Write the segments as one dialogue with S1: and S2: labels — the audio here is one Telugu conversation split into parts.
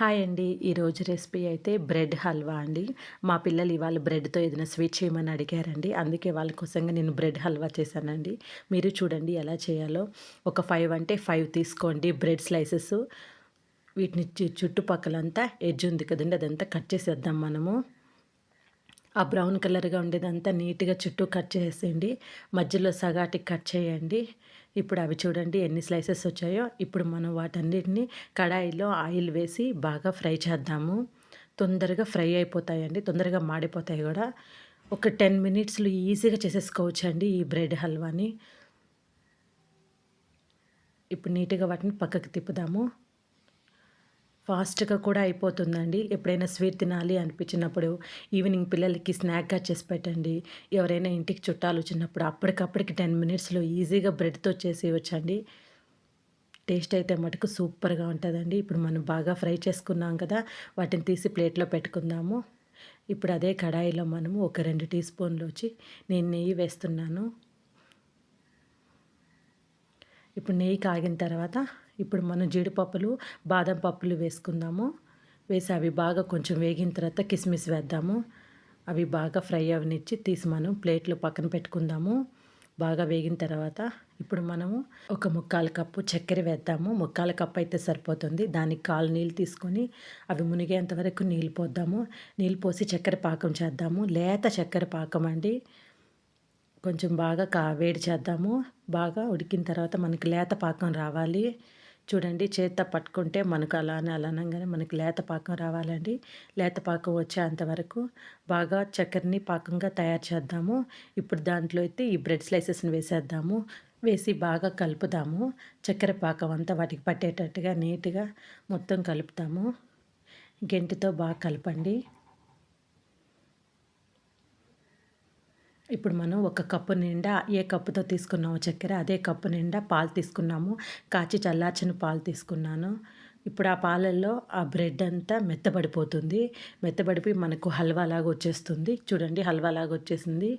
S1: హాయ్ అండి. ఈరోజు రెసిపీ అయితే బ్రెడ్ హల్వా అండి. మా పిల్లలు ఇవాళ బ్రెడ్తో ఏదైనా స్వీట్ చేయమని అడిగారండి. అందుకే వాళ్ళ కోసంగా నేను బ్రెడ్ హల్వా చేశానండి. మీరు చూడండి ఎలా చేయాలో. ఒక ఫైవ్ అంటే ఫైవ్ తీసుకోండి బ్రెడ్ స్లైసెస్. వీటిని చుట్టుపక్కలంతా ఎడ్జ్ ఉంది కదండి అదంతా కట్ చేసేద్దాం మనము. ఆ బ్రౌన్ కలర్గా ఉండేదంతా నీట్గా చుట్టూ కట్ చేసేయండి. మధ్యలో సగాటికి కట్ చేయండి. ఇప్పుడు అవి చూడండి ఎన్ని స్లైసెస్ వచ్చాయో. ఇప్పుడు మనం వాటన్నిటిని కడాయిలో ఆయిల్ వేసి బాగా ఫ్రై చేద్దాము. తొందరగా ఫ్రై అయిపోతాయండి తొందరగా మాడిపోతాయి కూడా. ఒక టెన్ మినిట్స్లో ఈజీగా చేసేసుకోవచ్చు అండి ఈ బ్రెడ్ హల్వాని. ఇప్పుడు నీట్గా వాటిని పక్కకు తిప్పుదాము. ఫాస్ట్గా కూడా అయిపోతుందండి. ఎప్పుడైనా స్వీట్ తినాలి అనిపించినప్పుడు ఈవినింగ్ పిల్లలకి స్నాక్గా చేసి పెట్టండి. ఎవరైనా ఇంటికి చుట్టాలు వచ్చినప్పుడు అప్పటికప్పటికి టెన్ మినిట్స్లో ఈజీగా బ్రెడ్తో చేసి ఇవ్వచ్చండి. టేస్ట్ అయితే మటుకు సూపర్గా ఉంటుందండి. ఇప్పుడు మనం బాగా ఫ్రై చేసుకున్నాం కదా వాటిని తీసి ప్లేట్లో పెట్టుకుందాము. ఇప్పుడు అదే కడాయిలో మనము ఒక రెండు టీ స్పూన్లు వచ్చి నేను నెయ్యి వేస్తున్నాను. ఇప్పుడు నెయ్యి కాగిన తర్వాత ఇప్పుడు మనం జీడిపప్పులు బాదం పప్పులు వేసుకుందాము. వేసి అవి బాగా కొంచెం వేగిన తర్వాత కిస్మిస్ వేద్దాము. అవి బాగా ఫ్రై అవనిచ్చి తీసి మనం ప్లేట్లో పక్కన పెట్టుకుందాము. బాగా వేగిన తర్వాత ఇప్పుడు మనము ఒక ముక్కాలు కప్పు చక్కెర వేద్దాము. ముక్కాల కప్పు అయితే సరిపోతుంది. దానికి కాలు నీళ్ళు తీసుకొని అవి మునిగేంత వరకు నీళ్ళు పోద్దాము. నీళ్ళు పోసి చక్కెర పాకం చేద్దాము. లేత చక్కెర పాకం అండి. కొంచెం బాగా కా వేడి చేద్దాము. బాగా ఉడికిన తర్వాత మనకి లేత పాకం రావాలి. చూడండి చేత్తో పట్టుకుంటే మనకు అలానే అలానంగానే మనకి లేత పాకం రావాలండి. లేత పాకం వచ్చేంతవరకు బాగా చక్కెరని పాకంగా తయారు చేద్దాము. ఇప్పుడు దాంట్లో అయితే ఈ బ్రెడ్ స్లైసెస్ని వేసేద్దాము. వేసి బాగా కలుపుదాము. చక్కెర పాకం అంతా వాటికి పట్టేటట్టుగా నీట్గా మొత్తం కలుపుతాము. గెంటితో బాగా కలపండి. ఇప్పుడు మనం ఒక కప్పు నిండా ఏ కప్పుతో తీసుకున్నామో చక్కెర అదే కప్పు నిండా పాలు తీసుకున్నాము. కాచి చల్లార్చిన పాలు తీసుకున్నాను. ఇప్పుడు ఆ పాలల్లో ఆ బ్రెడ్ అంతా మెత్తబడిపోతుంది. మెత్తబడిపోయి మనకు హల్వా లాగా వచ్చేస్తుంది. చూడండి హల్వా లాగా వచ్చేసింది.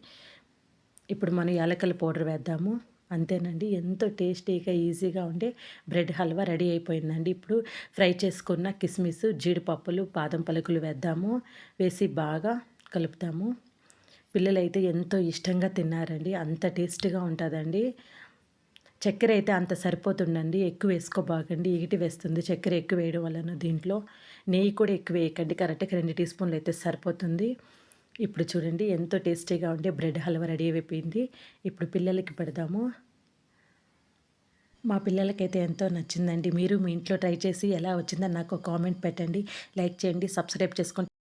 S1: ఇప్పుడు మనం యాలకల పౌడర్ వేద్దాము. అంతేనండి ఎంతో టేస్టీగా ఈజీగా ఉండే బ్రెడ్ హల్వా రెడీ అయిపోయిందండి. ఇప్పుడు ఫ్రై చేసుకున్న కిస్మిస్ జీడిపప్పులు బాదం పలుకులు వేద్దాము. వేసి బాగా కలుపుతాము. పిల్లలైతే ఎంతో ఇష్టంగా తిన్నారండి. అంత టేస్ట్గా ఉంటుందండి. చక్కెర అయితే అంత సరిపోతుండండి. ఎక్కువ వేసుకోబాగండి ఈగిటి వేస్తుంది. చక్కెర ఎక్కువ వేయడం వలన దీంట్లో నెయ్యి కూడా ఎక్కువ వేయకండి. కరెక్ట్గా రెండు టీ స్పూన్లు అయితే సరిపోతుంది. ఇప్పుడు చూడండి ఎంతో టేస్టీగా ఉండే బ్రెడ్ హల్వా రెడీ అయిపోయింది. ఇప్పుడు పిల్లలకి పెడదాము. మా పిల్లలకైతే ఎంతో నచ్చిందండి. మీరు మీ ఇంట్లో ట్రై చేసి ఎలా వచ్చిందో నాకు కామెంట్ పెట్టండి. లైక్ చేయండి సబ్స్క్రైబ్ చేసుకోండి.